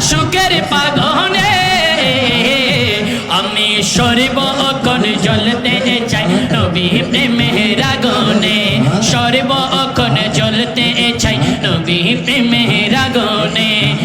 সুখের পাগনে আমি সর্বক্ষণ জ্বলতে চাই নবী প্রেমে রাগনে। সরিব অকন জ্বলতে চাই নবী প্রেমে আগুনে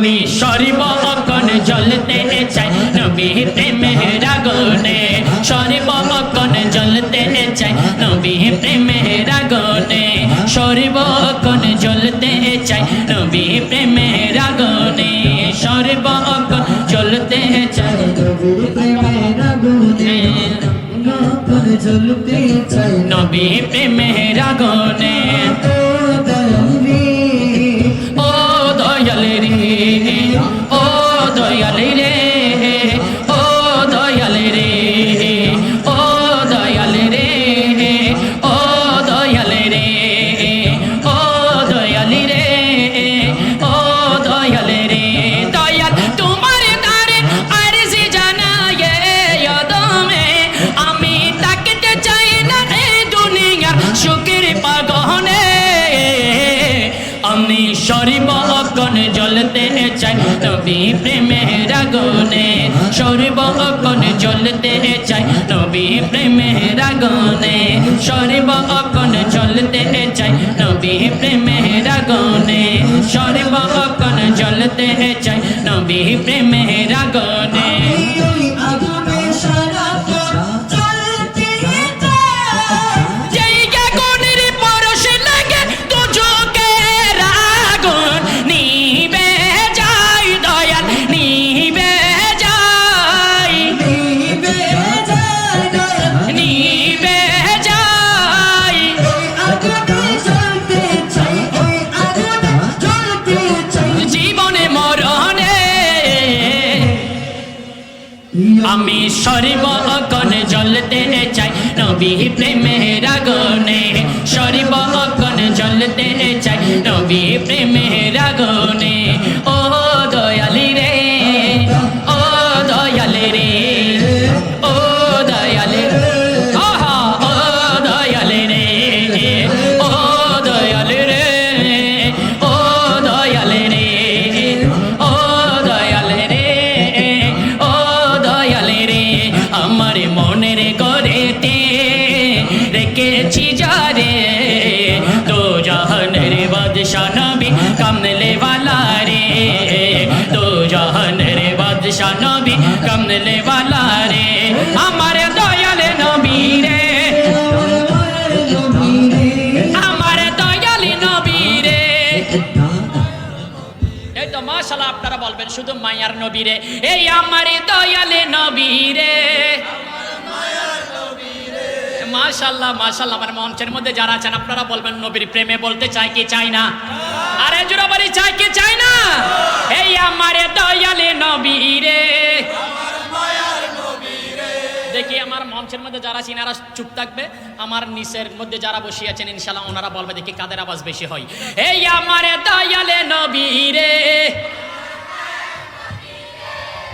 আমি সর্বক্ষণ জ্বলতে চাই। নবী প্রেমের আগুনে সর্বক্ষণ জ্বলতে চাই। নবী প্রেমের আগুনে সর্বক্ষণ জ্বলতে চাই। নবী প্রেমের আগুনে সর্বক্ষণ জ্বলতে চাই। নবী প্রেমের আগুনে নবী প্রেমের আগুনে সর্বক্ষণ চলতে চাই, নবী প্রেমের আগুনে সর্বক্ষণ চলতে চাই, নবী প্রেমের আগুনে সর্বক্ষণ চলতে চাই, নবী প্রেমের আগুনে নবী প্রেমের আগুনে সর্বক্ষণ জ্বলতে চাই। নবী প্রেমের তো মাশাআল্লাহ আপনারা বলবেন, শুধু মায়ার নবীরে। এই আমার দয়ালে নবীরে। মাশাল্লাহ মাশাল্লাহ আমার মঞ্চের মধ্যে যারা আছেন, আপনারা বলবেন, নবীর প্রেমে বলতে চাই কি চাই না? আরে বাড়ি চাই কি চাই না? এই আমার যারা আছেন এরা চুপ থাকবে আমার নিচের মধ্যে যারা বসে আছেন ইনশাল্লাহ ওনারা বলবে দেখি কাদের আওয়াজ বেশি হয়। এই আমার দয়ালে নবী রে।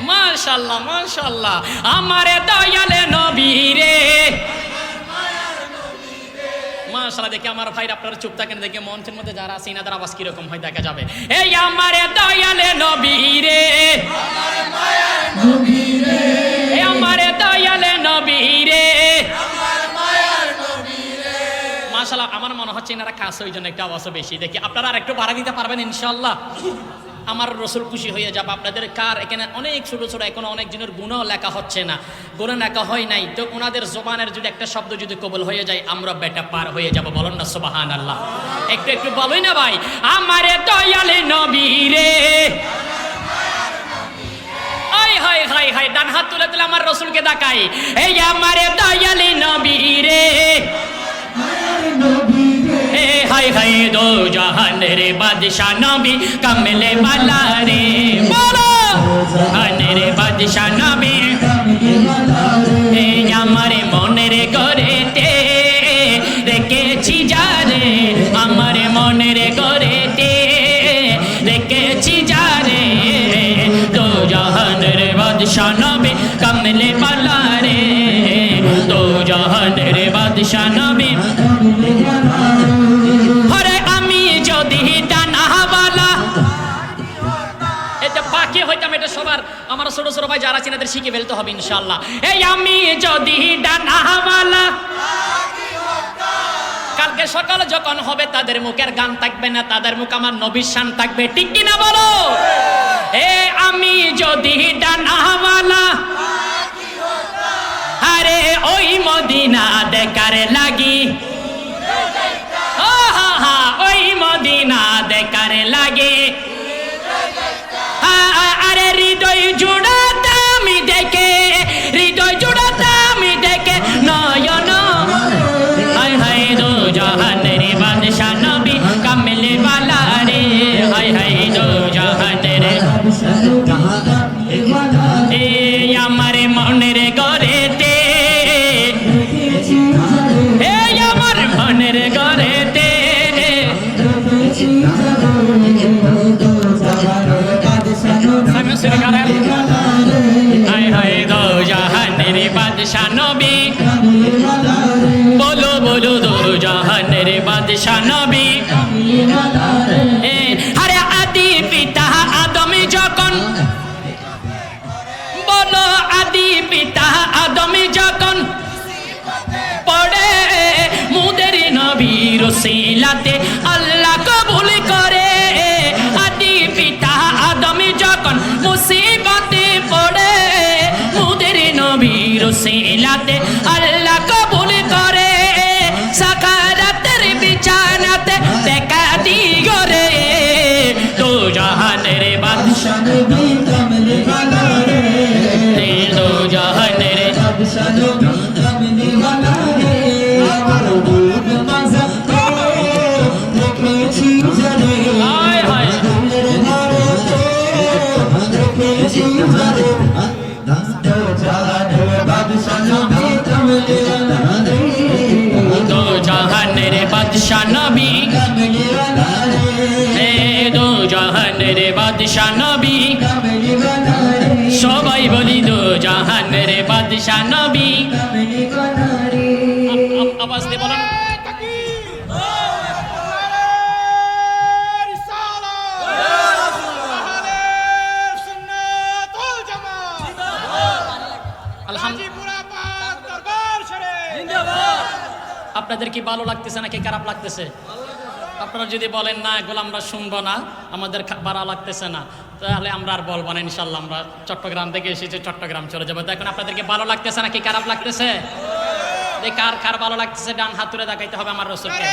মাশাল্লাহ মাশাল্লাহ আমার দয়ালে নবী রে। মাশাল্লাহ দেখি আমার ভাইরা আপনারা চুপ থাকেন দেখি মঞ্চের মধ্যে যারা আছে ইনাদের আওয়াজ কীরকম হয় দেখা যাবে। এই আমার দয়ালে নবী রে। এই আমার চেনারা কাছে ওই জন্য একটা আওয়াজও বেশি। দেখি, আপনারা আর একটু ভাড়া দিতে পারবেন ইনশাল্লাহ আমার রসুল খুশি হয়ে যাবে। আপনাদের কার এখানে অনেক ছোটো ছোটো, এখন অনেকজনের গুণও লেখা হচ্ছে না। গুণ লেখা হয় নাই। তো ওনাদের জোবানের যদি একটা শব্দ যদি কবল হয়ে যায়, আমরা বেটা পার হয়ে যাব। বলেন না সোবাহান আল্লাহ একটু একটু বলোই না ভাই, আমারে দয়ালে নবীরে হাই হাই ডান হাত তুলে তুলে আমার রসুলকে দেখাই। এই আমারে দয়ালে নবীরে রে। হে হাই হাই দো জাহানের বাদশা নবী কমলে বালা রে। বলো জাহানের বাদশা নবী। হে আমার মনের গড়েতে রেখেছি যারে আমার মনের গড়েতে রেখেছি যারে তো জাহানের বাদশা নবী সবার আমার ছোট ছোট ভাই যারা চিনাদের শিখে ফেলতে হবে ইনশাল্লাহ এই আমি যদি ডানাওয়ালা কালকে সকালে যখন হবে তাদের মুখের গান থাকবে না, তাদের মুখ আমার নবীর শান থাকবে। ঠিক কিনা বলো? এ আমি যদি ডানাওয়ালা আরে ওই মদিনা দেখার লাগি। ওই মদিনা দেখার লাগে। জোড়া নবী। আরে আদি পিতা আদমি যখন বলো, আদি পিতা আদমি যখন পড়ে, মুদের নবীর সিলাতে আল্লাহ কবুল করে। আদি পিতা আদমি যখন মুসিবতে পড়ে, মুদের নবীর সিলাতে দিও রে তো জাহানের বাদশা আপনাদের কি ভালো লাগতেছে নাকি খারাপ লাগতেছে? আপনারা যদি বলেন না এগুলো আমরা শুনব না আমাদের ভালো লাগতেছে না তাহলে আমরা আর বলব না ইনশাল্লাহ আমরা চট্টগ্রাম থেকে এসেছি চট্টগ্রাম চলে যাব। তো এখন আপনাদেরকে ভালো লাগতেছে নাকি খারাপ লাগতেছে? এই কার কার ভালো লাগতেছে ডান হাত তুলে দেখাইতে হবে আমার রসুলকে।